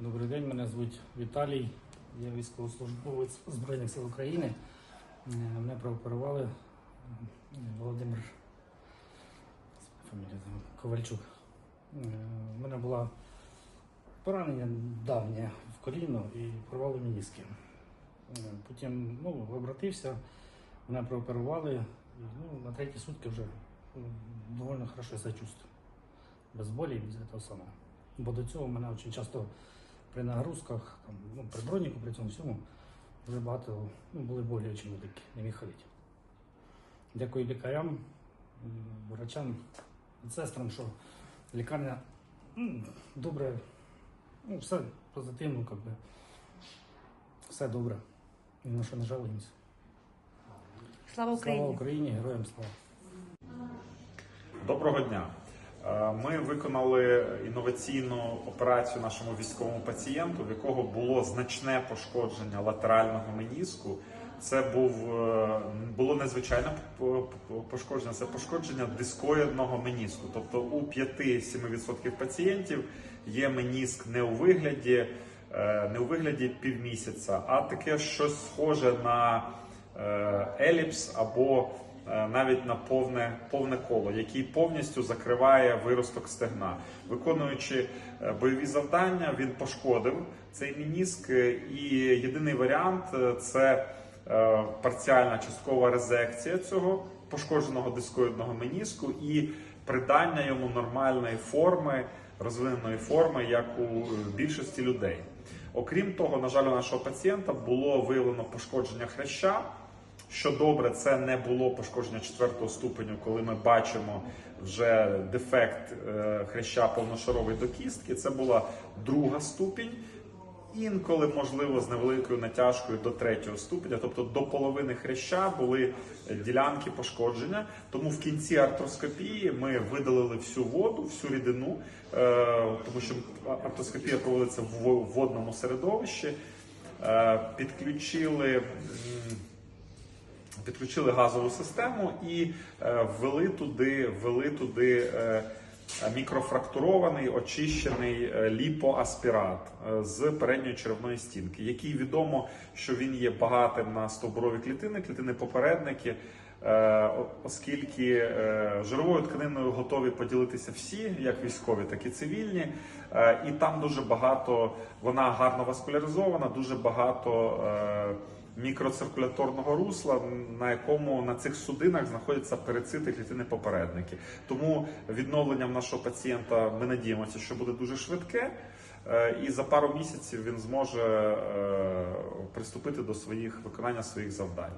Добрий день, мене звуть Віталій. Я військовослужбовець Збройних сил України. Е, Мене прооперували е, Володимир фамілія Ковальчук. Е, У мене була поранення давнє в коліно і порвали мініски. Е, Потім ну, обратився, мене прооперували. І, ну, на треті сутки вже доволі хорошо себе чувствую. Без болі і без цього самого. Бо до цього мене дуже часто при нагрузках, там, ну, при броніку, при цьому всьому, дуже багато ну, були болі дуже великі, не міг ходити. Дякую лікарям, врачам, медсестрам, що лікарня м, добре, ну, все позитивно, как би. все добре. Ні на що не жалуємося. Слава Україні! Слава Україні, героям слава! Доброго дня. Е, Ми виконали інноваційну операцію нашому військовому пацієнту, в якого було значне пошкодження латерального меніску. Це був е, було незвичайне пошкодження, це пошкодження дискоїдного меніску. Тобто у 5-7% пацієнтів є меніск не у вигляді, е, не у вигляді півмісяця, а таке щось схоже на еліпс або навіть на повне, повне коло, який повністю закриває виросток стегна. Виконуючи е, бойові завдання, він пошкодив цей мініск. е, І єдиний варіант е, це е, парціальна часткова резекція цього пошкодженого дискоїдного меніску і придання йому нормальної форми, розвиненої форми, як у е, більшості людей. Окрім того, на жаль, у нашого пацієнта було виявлено пошкодження хряща. Що добре, це не було пошкодження четвертого ступеню, коли ми бачимо вже дефект е, хряща повношаровий до кістки. Це була друга ступінь. Інколи, можливо, з невеликою натяжкою до третього ступеня, тобто до половини хряща були ділянки пошкодження. Тому в кінці артроскопії ми видалили всю воду, всю рідину, е, тому що артроскопія проводиться в водному середовищі. Е, Підключили. Підключили газову систему і е, ввели туди, ввели туди е, мікрофрактурований, очищений е, ліпоаспірат з передньої черевної стінки, який відомо, що він є багатим на стовбурові клітини, клітини попередники. Оскільки жировою тканиною готові поділитися всі, як військові, так і цивільні, і там дуже багато вона гарно васкуляризована, дуже багато мікроциркуляторного русла, на якому на цих судинах знаходяться перецити клітини попередники. Тому відновленням нашого пацієнта ми надіємося, що буде дуже швидке, е, і за пару місяців він зможе е, приступити до своїх виконання своїх завдань.